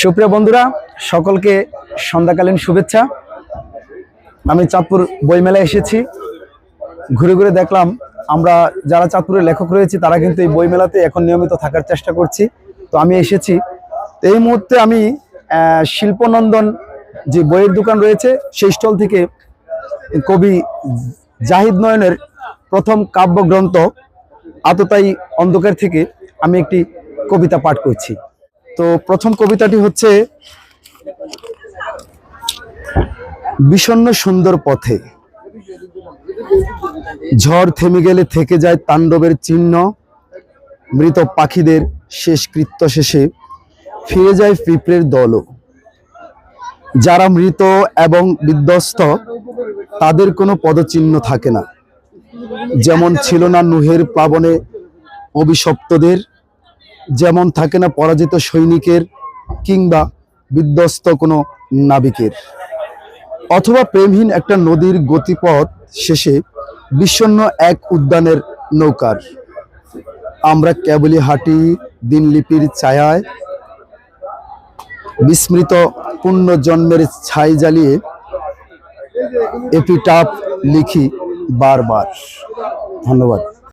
সুপ্রিয় বন্ধুরা, সকলকে সন্ধ্যাকালীন শুভেচ্ছা। আমি চাঁদপুর বইমেলায় এসেছি। ঘুরে ঘুরে দেখলাম, আমরা যারা চাঁদপুরের লেখক রয়েছি, তারা কিন্তু এই বইমেলাতে এখন নিয়মিত থাকার চেষ্টা করছি। তো আমি এসেছি। তো এই মুহূর্তে আমি শিল্পনন্দন যে বইয়ের দোকান রয়েছে, সেই স্টল থেকে কবি জাহিদ নয়নের প্রথম কাব্যগ্রন্থ, আততায়ী অন্ধকার থেকে আমি একটি কবিতা পাঠ করছি। তো প্রথম কবিতাটি হচ্ছে, বিষণ্ণ সুন্দর পথে। ঝড় থেমে গেলে থেকে যায় তাণ্ডবের চিহ্ন। মৃত পাখিদের শেষ কৃত্য শেষে ফিরে যায় পিঁপড়ের দলও। যারা মৃত এবং বিধ্বস্ত, তাদের কোনো পদচিহ্ন থাকে না। যেমন ছিল না নুহের প্লাবনে অভিশপ্তদের যেমন থাকে না পরাজিত সৈনিকের কিংবা বিধ্বস্ত কোনো নাবিকের। অথবা প্রেমহীন একটা নদীর গতিপথ শেষে বিষণ্ণ এক উদ্যানের নৌকার। আমরা কেবলই হাঁটি দিনলিপির ছায়ায়। বিস্মৃত পূর্ণ জন্মের ছাই জ্বালিয়ে এপিটাপ লিখি বারবার। ধন্যবাদ।